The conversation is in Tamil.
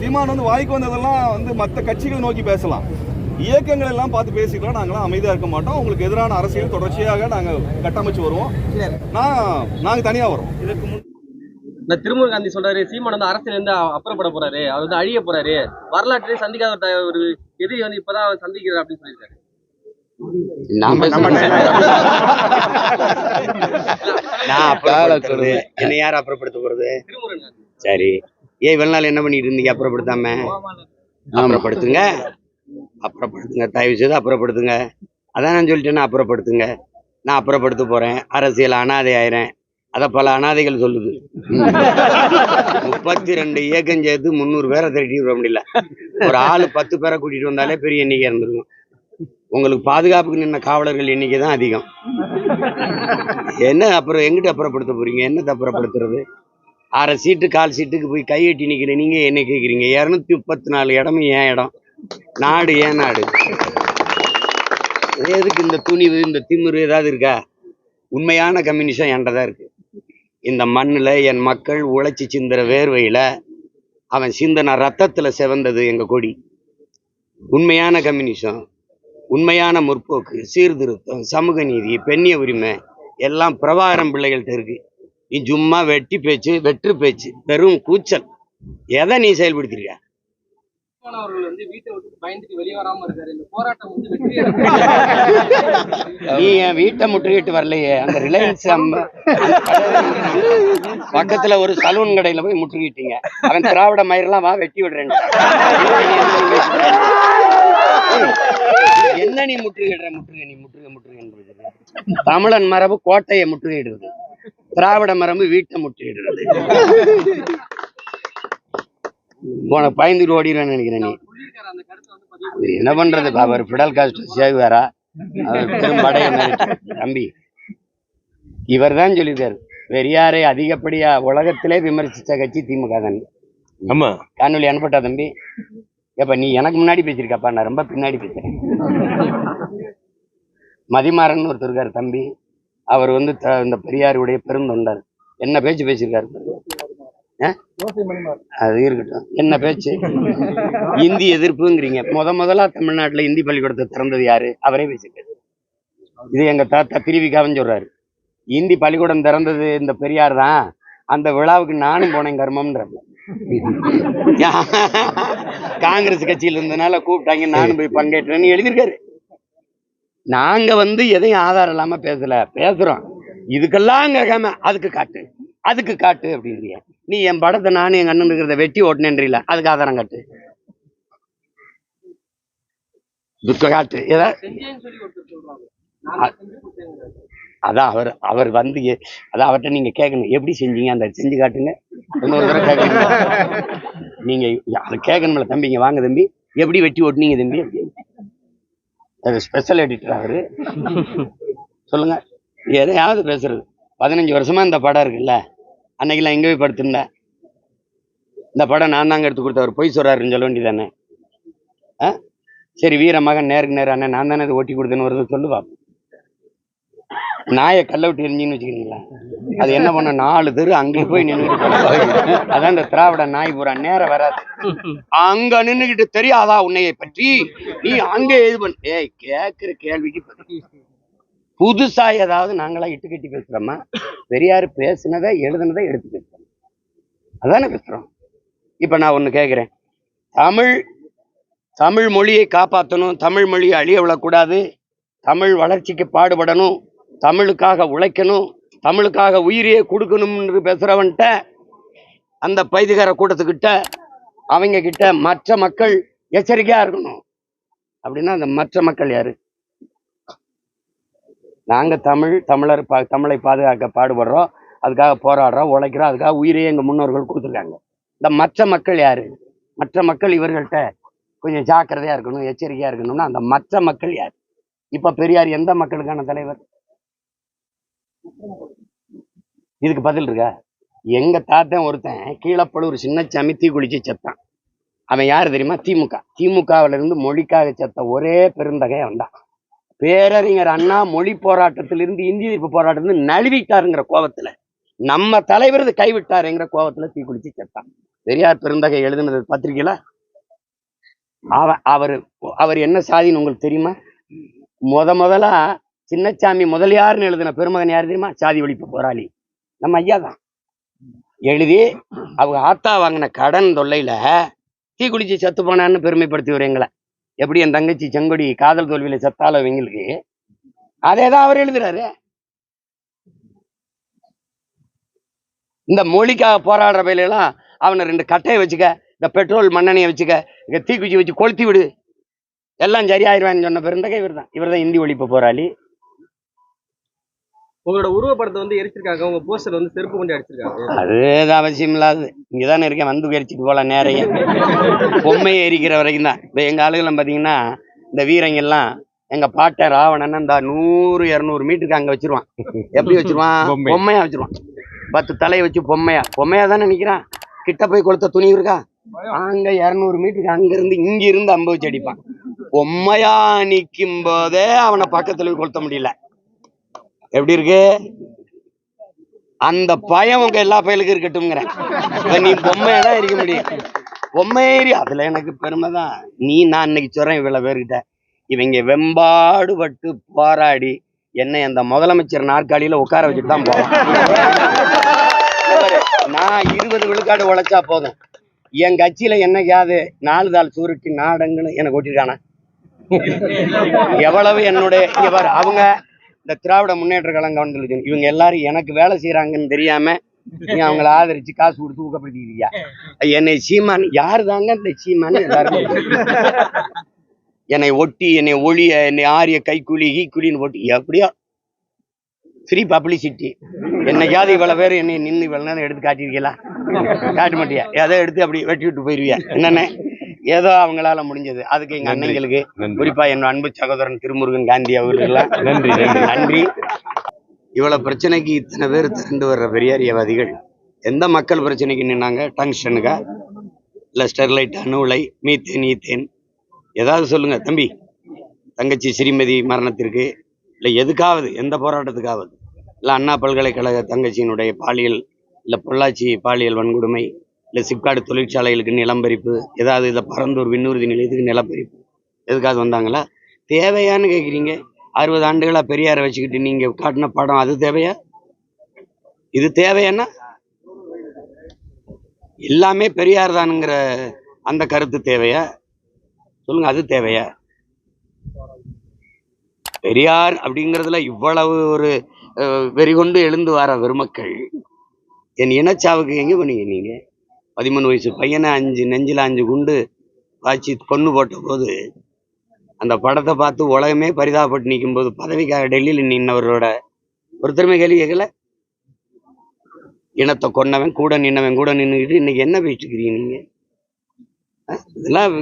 சீமான் வந்து வாய்க்கு வந்ததெல்லாம் வந்து மற்ற கட்சிகள் நோக்கி பேசலாம். இயக்கங்கள் எல்லாம் பார்த்து பேசிக்கலாம். நாங்களாம் அமைதியா இருக்க மாட்டோம். உங்களுக்கு எதிரான அரசியல் தொடர்ச்சியாக நாங்க கட்டமைச்சு வருவோம். நான் நாங்க தனியா வரோம். இதற்கு முன் இந்த திருமுருக காந்தி சொல்றாரு சீமான் வந்து அரசியல் இருந்து அப்புறப்பட போறாரு. அவர் வந்து அழிய போறாரு. வரலாற்றிலே சந்திக்காத ஒரு எதிரி வந்து இப்பதான் அவர் சந்திக்கிறார் அப்படின்னு சொல்லியிருக்காரு. நான் அப்புறப்படுத்துறது. என்ன யார் அப்புறப்படுத்த போறது? சரி. ஏன் இவ்வளவு நாள் என்ன பண்ணிட்டு இருந்தீங்க? அப்புறப்படுத்தாம? அப்புறப்படுத்துங்க. அப்புறப்படுத்துங்க. தயவு செய்து அப்புறப்படுத்துங்க. அதான் நான் சொல்லிட்டேன்னா அப்புறப்படுத்துங்க. நான் அப்புறப்படுத்த போறேன். அரசியல் அனாதை ஆயிரேன் அத பல அனாதைகள் சொல்லுது. முப்பத்தி ரெண்டு ஏக்கம் சேர்த்து முந்நூறு பேரை திரட்டி விட முடியல. ஒரு ஆளு பத்து பேரை கூட்டிட்டு வந்தாலே பெரிய எண்ணிக்கை இருந்திருக்கும். உங்களுக்கு பாதுகாப்புக்கு நின்ன காவலர்கள் எண்ணிக்கை தான் அதிகம். என்ன அப்புறம் எங்கிட்ட அப்புறப்படுத்த போறீங்க? என்ன அப்புறப்படுத்துறது? அரை சீட்டு கால் சீட்டுக்கு போய் கையெட்டி நிற்கிற நீங்கள் என்ன கேட்குறீங்க இரநூத்தி முப்பத்தி நாலு இடமும் ஏன் இடம்? நாடு ஏன் நாடு? எதுக்கு இந்த துணிவு இந்த திமிரு ஏதாவது இருக்கா? உண்மையான கம்யூனிசம் என்கிட்ட தான் இருக்குது இந்த மண்ணில் என் மக்கள் உழைச்சி சிந்துற வேர்வையில் அவன் சிந்தன ரத்தத்தில் செவந்தது எங்கள் கொடி. உண்மையான கம்யூனிசம் உண்மையான முற்போக்கு சீர்திருத்தம் சமூக நீதி பெண்ணிய உரிமை எல்லாம் பிரபாகரம் பிள்ளைகள்கிட்ட இருக்குது நீ சும்மா வெட்டி பேச்சு வெற்று பேச்சு பெரும் கூச்சல். எதை நீ செயல்படுத்திருக்க? நீ என் வீட்டை முற்றுகிட்டு வரலையே. அந்த ரிலையன்ஸ் பக்கத்துல ஒரு சலூன் கடையில போய் முற்றுகிட்டீங்க அவன் திராவிட மயிரெல்லாம் வா வெட்டி விடுறேன் என்ன நீ முற்றுகிடுற முற்றுகை நீ முற்றுகை முற்றுகை தமிழன் மரபு கோட்டையை முற்றுகையிடுறது திராவிட மரபு வீட்டை முற்றுகையிடுறது உனக்கு பயந்துட்டு ஓடிடுவேன்னு நினைக்கிறேன் நீ. என்ன பண்றது அவர் பிடல் காஸ்ட் சேகுவாரா அவர் பெரும் படைய தம்பி இவர் தான் சொல்லியிருக்காரு பெரியாரை அதிகப்படியா உலகத்திலே விமர்சித்த கட்சி திமுக தான் ஆமா. காணொலி அனுப்பட்டா தம்பி? ஏப்பா நீ எனக்கு முன்னாடி பேசியிருக்காப்பா நான் ரொம்ப பின்னாடி பேசுறேன். மதிமாறன் ஒருத்தர் இருக்காரு தம்பி. அவர் வந்து த- இந்த பெரியாருடைய பெருந்தொண்டர் என்ன பேச்சு பேசியிருக்காரு அது இருக்கட்டும். என்ன பேச்சு? இந்தி எதிர்ப்புங்கிறீங்க. முத முதலா தமிழ்நாட்டுல இந்தி பள்ளிக்கூடத்தை திறந்தது யாரு? அவரே பேசியிருக்காரு. இது எங்க தாத்தா திருவிக்காவன் சொல்றாரு. இந்தி பள்ளிக்கூடம் திறந்தது இந்த பெரியார் தான். அந்த விழாவுக்கு நானும் போனேன் கர்மம்ன்ற காங்கிரஸ் கட்சியில இருந்தனால கூப்பிட்டாங்க. நானும் போய் பங்கேற்றேன்னு எழுதியிருக்காரு. நாங்க வந்து எதையும் ஆதாரம் இல்லாம பேசல. பேசுறோம். இதுக்கெல்லாம் கேட்காம அதுக்கு காட்டு. அதுக்கு காட்டு அப்படின்றிய. நீ என் படத்தை நானும் எங்க அண்ணன் இருக்கிறத வெட்டி ஓட்டினேன்றீல அதுக்கு ஆதாரம் காட்டு. துக்க காட்டு. ஏதா அதான் அவர் அவர் வந்து அதான் அவர்கிட்ட நீங்க கேட்கணும் எப்படி செஞ்சீங்க? அந்த செஞ்சு காட்டுங்க. இன்னொரு தடவை கேட்கணும் நீங்க அதை கேட்கணும்ல தம்பிங்க வாங்க தம்பி. எப்படி வெட்டி ஓட்டுனீங்க தம்பி? அது ஸ்பெஷல் எடிட்டர் அவரு. சொல்லுங்க. எதையாவது பேசுறது. பதினஞ்சு வருஷமா இந்த படம் இருக்குல்ல? அன்னைக்கெல்லாம் எங்க போய் படுத்திருந்தேன். இந்த படம் நான் தாங்க எடுத்து கொடுத்தவர் பொய் சொல்றாருன்னு சொல்ல வேண்டியதானே ஆ? சரி வீர மகன் நேருக்கு நேரம் அண்ணன் நான் தானே இதை ஒட்டி கொடுத்தேன்னு வருது சொல்லு நாயை கல்ல விட்டு எரிஞ்சின்னு வச்சுக்கிறீங்களா? அது என்ன பண்ண நாலு தெரு அங்கே போய் நின்று அதான் இந்த திராவிட நாய் பூரா நேரம் வராது. அங்க நின்றுகிட்டு தெரியாதா உன்னையை பற்றி? நீ அங்கே இது பண்ண ஏய் கேட்குற கேள்விக்கு புதுசா ஏதாவது நாங்களாம் இட்டு கட்டி பேசுறோமா? பெரியார் பேசுனதை எழுதுனதை எடுத்து பேசுறோம். அதானே பேசுறோம். இப்ப நான் ஒண்ணு கேட்குறேன் தமிழ் தமிழ் மொழியை காப்பாற்றணும் தமிழ் மொழியை அழிய விடக்கூடாது தமிழ் வளர்ச்சிக்கு பாடுபடணும் தமிழுக்காக உழைக்கணும் தமிழுக்காக உயிரையே கொடுக்கணும்னு பேசுறவன்ட்ட அந்த பைதிகார கூட்டத்துக்கிட்ட அவங்க கிட்ட மற்ற மக்கள் எச்சரிக்கையா இருக்கணும். அப்படின்னா அந்த மற்ற மக்கள் யாரு? நாங்க தமிழ் தமிழர் பா தமிழை பாதுகாக்க பாடுபடுறோம் அதுக்காக போராடுறோம் உழைக்கிறோம் அதுக்காக உயிரையே எங்க முன்னோர்கள் கொடுத்துருக்காங்க. இந்த மற்ற மக்கள் யாரு? மற்ற மக்கள் இவர்கள்ட்ட கொஞ்சம் ஜாக்கிரதையா இருக்கணும் எச்சரிக்கையாக இருக்கணும்னா அந்த மற்ற மக்கள் யார்? இப்போ பெரியார் எந்த மக்களுக்கான தலைவர்? இதுக்கு பதில் இருக்கா? எங்க தாத்தன் ஒருத்தன் கீழப்பழூர் சின்னச்சாமி தீ குளிச்சு செத்தான். அவன் யாரு தெரியுமா? திமுக. திமுகவுல இருந்து மொழிக்காக செத்த ஒரே பெருந்தகை அவன் பேரறிஞர் அண்ணா மொழி போராட்டத்திலிருந்து இந்திய எதிர்ப்பு போராட்டத்திலிருந்து நழுவிட்டாருங்கிற கோபத்துல நம்ம தலைவர் இது கைவிட்டாருங்கிற கோபத்துல தீக்குளிச்சு செத்தான். பெரியார் பெருந்தகை எழுதுனது பத்திரிக்கையில அவ அவர் அவர் என்ன சாதின்னு உங்களுக்கு தெரியுமா? முத முதலா சின்னசாமி முதலியார்னு எழுதின பெருமகன் யார் தெரியுமா? சாதி ஒழிப்பு போராளி. நம்ம ஐயா தான். எழுதி அவங்க ஆத்தா வாங்கின கடன் தொல்லையில தீ குடிச்சு செத்து போனான்னு பெருமைப்படுத்தி எங்களை. எப்படி என் தங்கச்சி செங்கொடி காதல் தோல்வியில செத்தால இவங்களுக்கு? அதே தான் அவர் எழுதுறாரு. இந்த மொழிக்காக போராடுற பயிலெல்லாம் அவனை ரெண்டு கட்டையை வச்சுக்க இந்த பெட்ரோல் மண்ணெண்ணையை வச்சுக்க இந்த தீக்குச்சி வச்சு கொளுத்தி விடு. எல்லாம் சரியாயிருவான்னு சொன்ன பெருந்தகை இவர் தான். இவர் தான் இந்தி ஒழிப்பு போராளி. உங்களோட உருவப்படத்தை வந்து எரிச்சிருக்காங்க. உங்க போஸ்டர் வந்து செருப்பு கொண்டு அடிச்சிருக்காங்க. அது அவசியம் இல்லாது. இங்கே தானே இருக்கேன். வந்து எரிச்சிட்டு போகலாம் நேரைய பொம்மையை எரிக்கிற வரைக்கும் தான். இப்போ எங்கள் ஆளுகளும் பார்த்தீங்கன்னா இந்த வீரங்கெல்லாம் எங்கள் பாட்டை ராவணன் இந்த நூறு இரநூறு மீட்டருக்கு அங்கே வச்சிருவான். எப்படி வச்சிருவான்? பொம்மை. பொம்மையா வச்சிருவான். பத்து தலையை வச்சு பொம்மையா. பொம்மையா தானே நிற்கிறான் கிட்ட போய் கொளுத்த துணி இருக்கா? அங்க இரநூறு மீட்டருக்கு அங்க இருந்து இங்க இருந்து அம்ப வச்சு அடிப்பான். பொம்மையா நிக்கும் போதே அவனை பக்கத்துல போய் கொளுத்த முடியல. எப்படி இருக்கு? அந்த பயம் உங்க எல்லா பயலுக்கும் இருக்கட்டும்ங்கிறேன் இப்ப நீ பொம்மையா இருக்க முடியும். பொம்மை ஏறி அதுல எனக்கு பெருமை தான். நீ நான் இன்னைக்கு சொல்றேன் இவ்வளவு பேர்கிட்ட. இவங்க வெம்பாடுபட்டு போராடி என்னை அந்த முதலமைச்சர் நாற்காலியில உட்கார வச்சுட்டு தான் போவேன். நான் இருபது விழுக்காடு உழைச்சா போதும். என் கட்சியில என்னைக்காவது நாலு தாள் சூருட்டி நாடங்களும் எனக்கு ஓட்டிருக்கானா எவ்வளவு என்னுடைய இவர் அவங்க இந்த திராவிட முன்னேற்ற கழகம் கவர்மெண்ட் இவங்க எல்லாரும் எனக்கு வேலை செய்யறாங்கன்னு தெரியாம நீ அவங்கள ஆதரிச்சு காசு கொடுத்து ஊக்கப்படுத்திக்கிறியா? என்னை சீமான் யாரு தாங்க இந்த சீமான்? எல்லாரும். என்னை ஒட்டி என்னை ஒளிய என்னை ஆரிய கைக்கூலி ஈக்குலின்னு ஒட்டி எப்படியோ ஃப்ரீ பப்ளிசிட்டி என்னைக்காவது இவ்வளவு பேர் என்னை நின்று இவ்வளவு நேரம் எடுத்து காட்டியிருக்கீங்களா? காட்ட மாட்டியா? எதை எடுத்து அப்படி வெட்டி விட்டு போயிருவியா? என்னென்ன? ஏதோ அவங்களால முடிஞ்சது. அதுக்கு எங்க நன்றி. குறிப்பா என் அன்பு சகோதரன் திருமுருகன் காந்தி அவர்களுக்கெல்லாம் நன்றி நன்றி. இவ்வளவு பிரச்சனைக்கு இத்தனை பேர் திரண்டு வர்ற பெரியாரியவாதிகள் எந்த மக்கள் பிரச்சனைக்கு நின்னாங்க? டங்ஸ்டனுக்கா இல்ல ஸ்டெர்லைட் அணு உலை மீத்தேன் ஈத்தேன்? ஏதாவது சொல்லுங்க தம்பி. தங்கச்சி ஸ்ரீமதி மரணத்திற்கு இல்லை எதுக்காவது எந்த போராட்டத்துக்காவது? இல்லை அண்ணா பல்கலைக்கழக தங்கச்சியினுடைய பாலியல் இல்லை பொள்ளாச்சி பாலியல் வன்கொடுமை இல்லை சிப்காடு தொழிற்சாலைகளுக்கு நிலம்பரிப்பு ஏதாவது இதை பரந்தூர் விண்ணூர்தி நிலையத்துக்கு நிலப்பரிப்பு எதுக்காவது வந்தாங்களா? தேவையான்னு கேட்குறீங்க அறுபது ஆண்டுகளாக பெரியாரை வச்சுக்கிட்டு நீங்கள் காட்டின படம் அது தேவையா? இது தேவையானா எல்லாமே பெரியார் தானுங்கிற அந்த கருத்து தேவையா? சொல்லுங்க அது தேவையா? பெரியார் அப்படிங்கிறதுல இவ்வளவு ஒரு வெறிகொண்டு எழுந்து வர பெருமக்கள் என் இனச்சாவுக்கு எங்கே பண்ணீங்க நீங்கள் பதிமூணு வயசு பையனை அஞ்சு நெஞ்சில அஞ்சு குண்டு பாய்ச்சி கொண்டு போட்ட போது அந்த படத்தை பார்த்து உலகமே பரிதாபப்பட்டு நிற்கும் போது பதவிக்காக டெல்லியில் நின்னவரோட ஒருத்தருமே கேள்வி கேட்கல? இனத்தை கொன்னவன் கூட நின்னவன் கூட நின்றுக்கிட்டு இன்னைக்கு என்ன பேசிட்டு இருக்கிறீங்க நீங்க? இதெல்லாம்